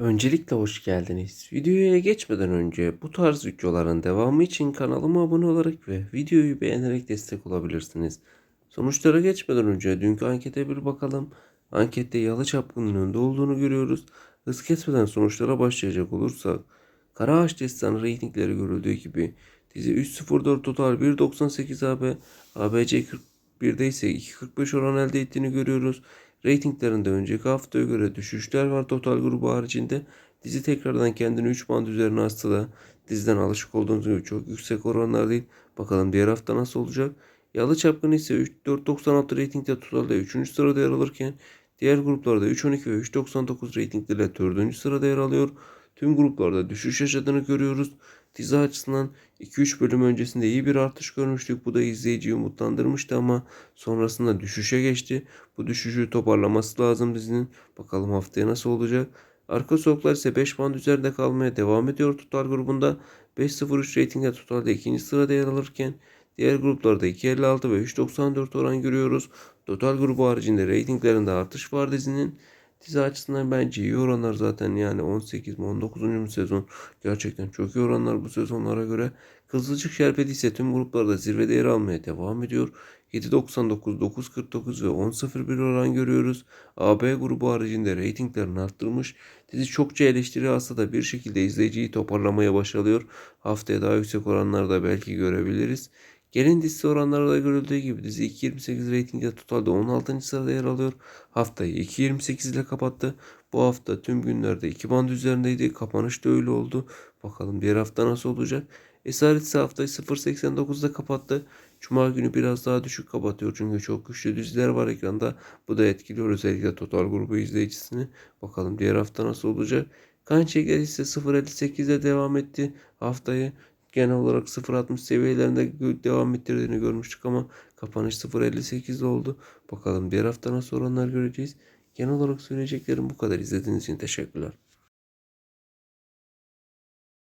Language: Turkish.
Öncelikle hoş geldiniz. Videoya geçmeden önce bu tarz videoların devamı için kanalıma abone olarak ve videoyu beğenerek destek olabilirsiniz. Sonuçlara geçmeden önce dünkü ankete bir bakalım. Ankette Yalı Çapkın'ın önde olduğunu görüyoruz. Hız kesmeden sonuçlara başlayacak olursak Kara Ağaç Destanı reytingleri görüldüğü gibi dizi 3.04 total 1.98 AB, ABC 41'de ise 2.45 oran elde ettiğini görüyoruz. Ratinglerinde önceki haftaya göre düşüşler var total grubu haricinde. Dizi tekrardan kendini 3 band üzerine astı da diziden alışık olduğunuz gibi çok yüksek oranlar değil. Bakalım diğer hafta nasıl olacak. Yalı Çapkın ise 4.96 reytingde totalde 3. sırada yer alırken diğer gruplarda 3.12 ve 3.99 reytinglerle 4. sırada yer alıyor. Tüm gruplarda düşüş yaşadığını görüyoruz. Dizi açısından 2-3 bölüm öncesinde iyi bir artış görmüştük. Bu da izleyiciyi umutlandırmıştı ama sonrasında düşüşe geçti. Bu düşüşü toparlaması lazım dizinin. Bakalım haftaya nasıl olacak. Arka sokaklar ise 5 band üzerinde kalmaya devam ediyor tutar grubunda. 5.03 reytingde totalde ikinci sırada yer alırken diğer gruplarda 2.56 ve 3.94 oran görüyoruz. Total grubu haricinde reytinglerinde artış var dizinin. Dizi açısından bence iyi oranlar zaten yani 18 mi 19. mu sezon gerçekten çok iyi oranlar bu sezonlara göre. Kızılcık Şerbeti ise tüm gruplarda zirvede yer almaya devam ediyor. 7.99, 9.49 ve 10.01 oran görüyoruz. AB grubu haricinde reytinglerini arttırmış. Dizi çokça eleştiri alsa da bir şekilde izleyiciyi toparlamaya başarıyor. Haftaya daha yüksek oranlarda belki görebiliriz. Gelin dizisi oranlarda görüldüğü gibi dizi 2.28 reytingde totalde 16. sırada yer alıyor. Haftayı 2.28 ile kapattı. Bu hafta tüm günlerde 2 band üzerindeydi. Kapanış da öyle oldu. Bakalım diğer hafta nasıl olacak. Esaret ise haftayı 0.89'da kapattı. Cuma günü biraz daha düşük kapatıyor çünkü çok güçlü diziler var ekranda. Bu da etkiliyor özellikle total grubu izleyicisini. Bakalım diğer hafta nasıl olacak. Kan Şeker ise 0.58'de devam etti haftayı genel olarak 0.60 seviyelerinde devam ettirdiğini görmüştük ama kapanış 0.58 oldu. Bakalım diğer hafta nasıl oranlar göreceğiz. Genel olarak söyleyeceklerim bu kadar. İzlediğiniz için teşekkürler.